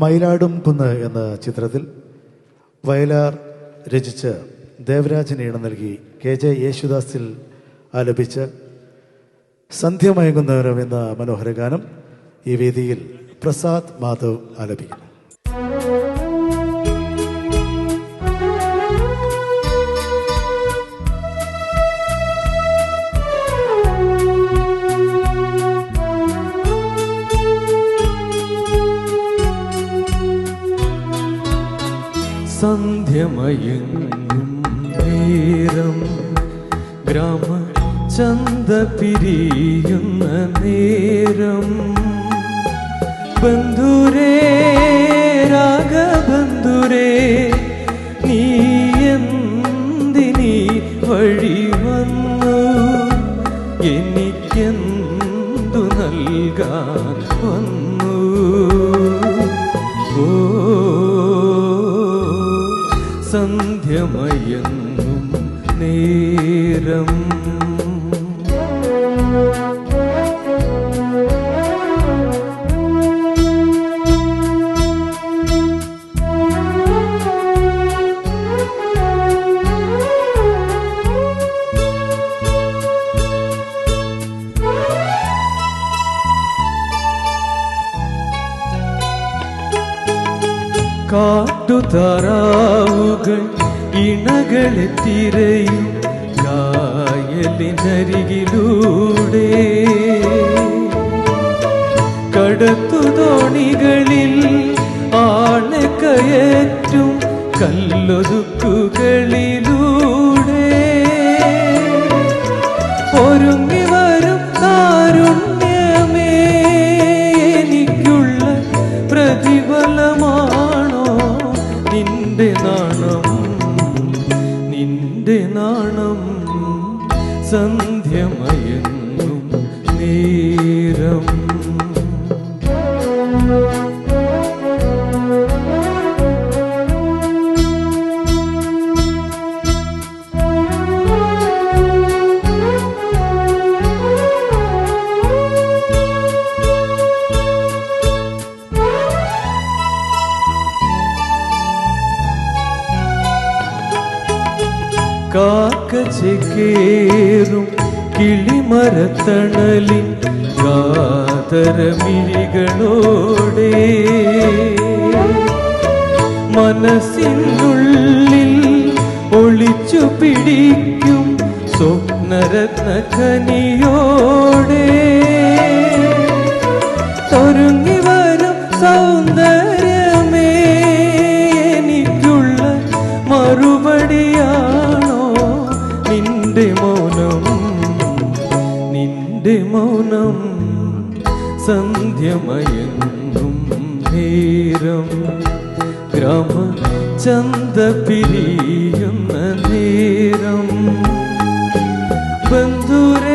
മയിലാടും കുന്ന് എന്ന ചിത്രത്തിൽ വയലാർ രചിച്ച് ദേവരാജന് ഈണം നൽകി കെ ജെ യേശുദാസിൽ ആലപിച്ച് സന്ധ്യമയങ്ങുന്നവരം എന്ന മനോഹര ഗാനം ഈ വേദിയിൽ പ്രസാദ് മാധവ് ആലപിക്കുന്നു. സന്ധ്യമയങ്ങും നേരം. ഗ്രാമ ചന്ത പിരിയുന്ന നേരം. ബന്ധുരേ രാഗബന്ധുരേ നീ എന്തിനീ വഴി വന്നു? എനിക്കെന്തു നൽകാൻ വന്നു? ഓ സന്ധ്യമയങ്ങും നേരം. കാട്ടുതാറാവുകൾ ഇണകളെ തിരയും കായലിനരികിലൂടെ. കടത്തുതോണികളിൽ ആണക്കയറ്റും കല്ലൊതുക്കുകളിലൂടെ. നാണം നിന്റെ നാണം സന്ധ്യമയങ്ങും നേരം കാക്കച്ചേറും കിളിമരത്തണലിൻ കാതരമിഴികളോടെ മനസ്സിനുള്ളിൽ ഒളിച്ചു പിടിക്കും സ്വപ്നരത്ന കനിയോടെ വരും സൗന്ദര്യമേ നിന്റെ മൗനം സന്ധ്യമയങ്ങും നേരം ഗ്രാമ ചന്ത പിരിയുന്ന നേരം ബന്ധുര